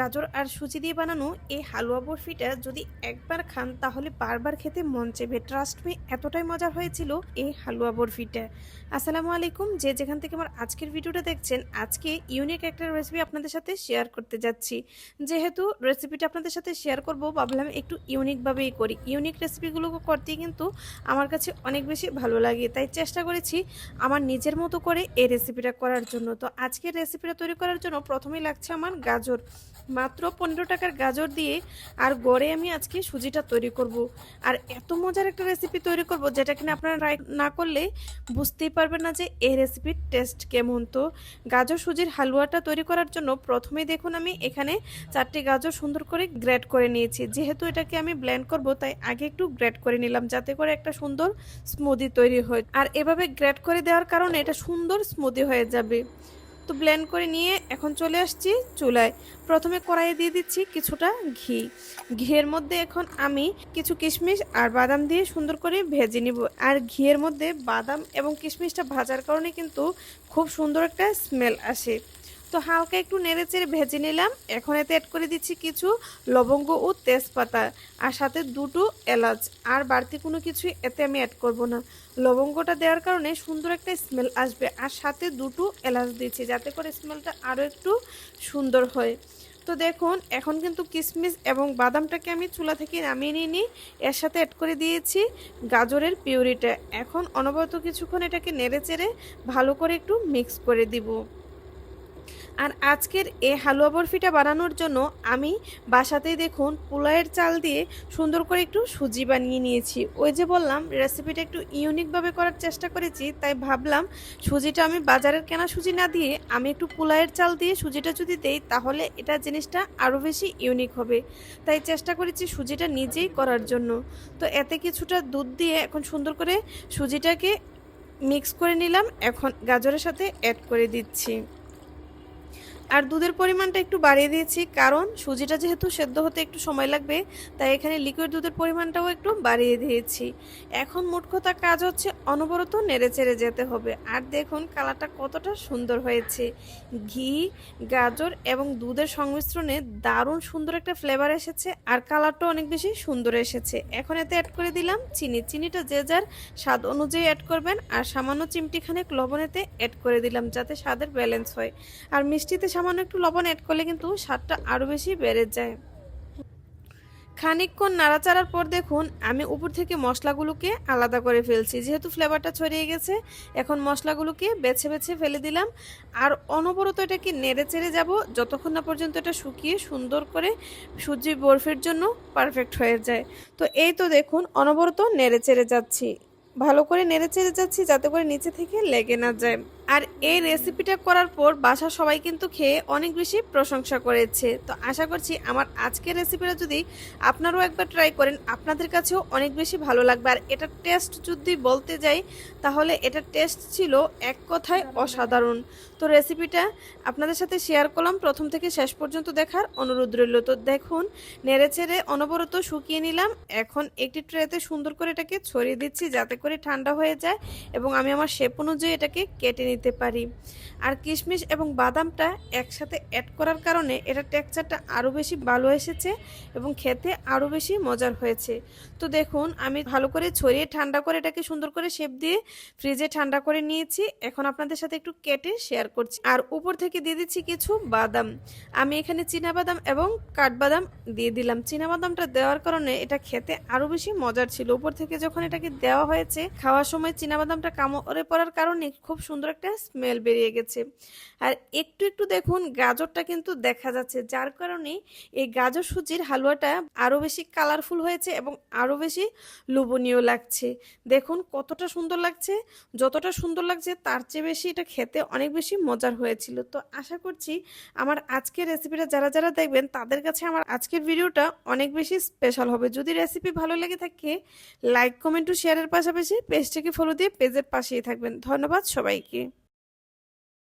গাজর আর সুজি দিয়ে বানানো এই হালুয়া বরফিটা যদি একবার খান, তাহলে বারবার খেতে মন চাইবে। ট্রাস্ট মি এতটাই মজার হয়েছিল এই হালুয়া বরফিটা। আসসালামু আলাইকুম। যে যেখান থেকে আমার আজকের ভিডিওটা দেখছেন, আজকে ইউনিক একটা রেসিপি আপনাদের সাথে শেয়ার করতে যাচ্ছি। যেহেতু রেসিপিটা আপনাদের সাথে শেয়ার করব, ভাবলাম একটু ইউনিকভাবেই করি। ইউনিক রেসিপিগুলো করতে কিন্তু আমার কাছে অনেক বেশি ভালো লাগে। তাই চেষ্টা করেছি আমার নিজের মতো করে এই রেসিপিটা করার জন্য। তো আজকের রেসিপিটা তৈরি করার জন্য প্রথমেই লাগছে আমার গাজর। মাত্র পনেরো টাকার গাজর দিয়ে আর গড়ে আমি আজকে সুজিটা তৈরি করব। আর এত মজার একটা রেসিপি তৈরি করব যেটা কিনা আপনারা না করলে বুঝতেই পারবেন না যে এই রেসিপির টেস্ট কেমন। তো গাজর, সুজির হালুয়াটা তৈরি করার জন্য প্রথমে দেখুন আমি এখানে চারটি গাজর সুন্দর করে গ্রেড করে নিয়েছি। যেহেতু এটাকে আমি ব্লেন্ড করব, তাই আগে একটু গ্রেড করে নিলাম যাতে করে একটা সুন্দর স্মুদি তৈরি হয়। আর এভাবে গ্রেড করে দেওয়ার কারণে এটা সুন্দর স্মুদি হয়ে যাবে। তো ব্লেন্ড করে নিয়ে এখন চলে আসছি চুলায়। প্রথমে কড়াইয়ে দিয়ে দিচ্ছি কিছুটা ঘি। ঘিয়ের মধ্যে এখন আমি কিছু কিশমিশ আর বাদাম দিয়ে সুন্দর করে ভেজে নিব। আর ঘিয়ের মধ্যে বাদাম এবং কিশমিশটা ভাজার কারণে কিন্তু খুব সুন্দর একটা স্মেল আসে। তো হালকা একটু নেড়ে চেড়ে ভেজে নিলাম। এখন এতে অ্যাড করে দিচ্ছি কিছু লবঙ্গ ও তেজপাতা আর সাথে দুটো এলাচ। আর বাড়তি কোনো কিছু এতে আমি অ্যাড করব না। লবঙ্গটা দেওয়ার কারণে সুন্দর একটা স্মেল আসবে। আর সাথে দুটো এলাচ দিচ্ছি যাতে করে স্মেলটা আরও একটু সুন্দর হয়। তো দেখুন, এখন কিন্তু কিশমিশ এবং বাদামটাকে আমি চুলা থেকে নামিয়ে নিয়ে নিই এর সাথে অ্যাড করে দিয়েছি গাজরের পিউরিটা। এখন অনবরত কিছুক্ষণ এটাকে নেড়ে চেড়ে ভালো করে একটু মিক্স করে দিব। আর আজকের এই হালুয়া বরফিটা বানানোর জন্য আমি বাসাতেই দেখুন পোলায়ের চাল দিয়ে সুন্দর করে একটু সুজি বানিয়ে নিয়েছি। ওই যে বললাম রেসিপিটা একটু ইউনিকভাবে করার চেষ্টা করেছি, তাই ভাবলাম সুজিটা আমি বাজারের কেনা সুজি না দিয়ে আমি একটু পোলায়ের চাল দিয়ে সুজিটা যদি দেই, তাহলে এটা জিনিসটা আরও বেশি ইউনিক হবে। তাই চেষ্টা করেছি সুজিটা নিজেই করার জন্য। তো এতে কিছুটা দুধ দিয়ে এখন সুন্দর করে সুজিটাকে মিক্স করে নিলাম, এখন গাজরের সাথে অ্যাড করে দিচ্ছি। আর দুধের পরিমাণটা একটু বাড়িয়ে দিয়েছি, কারণ সুজিটা যেহেতু সেদ্ধ হতে একটু সময় লাগবে, তাই এখানে লিকুইড দুধের পরিমাণটাও একটু বাড়িয়ে দিয়েছি। এখন মোট কথা কাজ হচ্ছে অনবরত নেড়ে চেড়ে যেতে হবে। আর দেখুন কালারটা কতটা সুন্দর হয়েছে। ঘি, গাজর এবং দুধের সংমিশ্রণে দারুণ সুন্দর একটা ফ্লেভার এসেছে, আর কালারটাও অনেক বেশি সুন্দর এসেছে। এখন এতে অ্যাড করে দিলাম চিনি। চিনিটা যে যার স্বাদ অনুযায়ী অ্যাড করবেন, আর সামান্য চিমটিখানেক লবণেতে অ্যাড করে দিলাম যাতে স্বাদের ব্যালেন্স হয়। আর মিষ্টিতে সামান্য একটু লবণ অ্যাড করলে কিন্তু স্বাদটা আরও বেশি বেড়ে যায়। খানিকক্ষণ নাড়াচাড়ার পর দেখুন, আমি উপর থেকে মশলাগুলোকে আলাদা করে ফেলছি। যেহেতু ফ্লেভারটা ছড়িয়ে গেছে, এখন মশলাগুলোকে বেছে বেছে ফেলে দিলাম। আর অনবরত এটাকে নেড়ে চেড়ে যাব, যতক্ষণ না পর্যন্ত এটা শুকিয়ে সুন্দর করে সুজি বরফের জন্য পারফেক্ট হয়ে যায়। তো এই তো দেখুন, অনবরত নেড়ে চেড়ে যাচ্ছি। ভালো করে নেড়ে চেড়ে যাচ্ছি যাতে করে নিচে থেকে লেগে না যায়। আর এই রেসিপিটা করার পর বাসা সবাই কিন্তু খেয়ে অনেক বেশি প্রশংসা করেছে। তো আশা করছি আমার আজকের রেসিপিটা যদি আপনারাও একবার ট্রাই করেন, আপনাদের কাছেও অনেক বেশি ভালো লাগবে। আর এটার টেস্ট যদি বলতে যাই, তাহলে এটার টেস্ট ছিল এক কথায় অসাধারণ। তো রেসিপিটা আপনাদের সাথে শেয়ার করলাম। প্রথম থেকে শেষ পর্যন্ত দেখার অনুরোধ রইল। তো দেখুন, নেড়ে চেড়ে অনবরত শুকিয়ে নিলাম। এখন একটি ট্রেতে সুন্দর করে এটাকে ছড়িয়ে দিচ্ছি যাতে করে ঠান্ডা হয়ে যায় এবং আমি আমার শেপ অনুযায়ী এটাকে কেটে নিতে পারি। আর কিশমিশ এবং বাদামটা একসাথে অ্যাড করার কারণে এটা টেক্সচারটা আরও বেশি ভালো এসেছে এবং খেতে আরও বেশি মজার হয়েছে। তো দেখুন, আমি ভালো করে ছড়িয়ে ঠান্ডা করে এটাকে সুন্দর করে শেপ দিয়ে ফ্রিজে ঠান্ডা করে নিয়েছি। এখন আপনাদের সাথে একটু কেটে শেয়ার করছি। আর উপর থেকে দিয়ে দিচ্ছি কিছু বাদাম। আমি এখানে বাদাম এবং কাঠবাদাম দিয়ে দিলাম। বাদামটা দেওয়ার কারণে এটা খেতে আরও বেশি মজার ছিল। উপর থেকে যখন এটাকে দেওয়া হয়েছে, খাওয়ার সময় বাদামটা কামড়ে পড়ার কারণে খুব সুন্দর একটা স্মেল বেরিয়ে গেছে। আর একটু একটু দেখুন, গাজরটা কিন্তু দেখা যাচ্ছে। যার কারণে এই গাজর সুজির হালুয়াটা আরও বেশি কালারফুল হয়েছে এবং আরও বেশি লোভনীয় লাগছে। দেখুন কতটা সুন্দর লাগছে। যতটা সুন্দর লাগছে, তার চেয়ে বেশি এটা খেতে অনেক বেশি মজার হয়েছিল। তো আশা করছি আমার আজকের রেসিপিটা যারা যারা দেখবেন, তাদের কাছে আমার আজকের ভিডিওটা অনেক বেশি স্পেশাল হবে। যদি রেসিপি ভালো লেগে থাকে লাইক কমেন্ট ও শেয়ারের পাশাপাশি পেজটাকে ফলো দিয়ে পেজের পাশেই থাকবেন। ধন্যবাদ সবাইকে।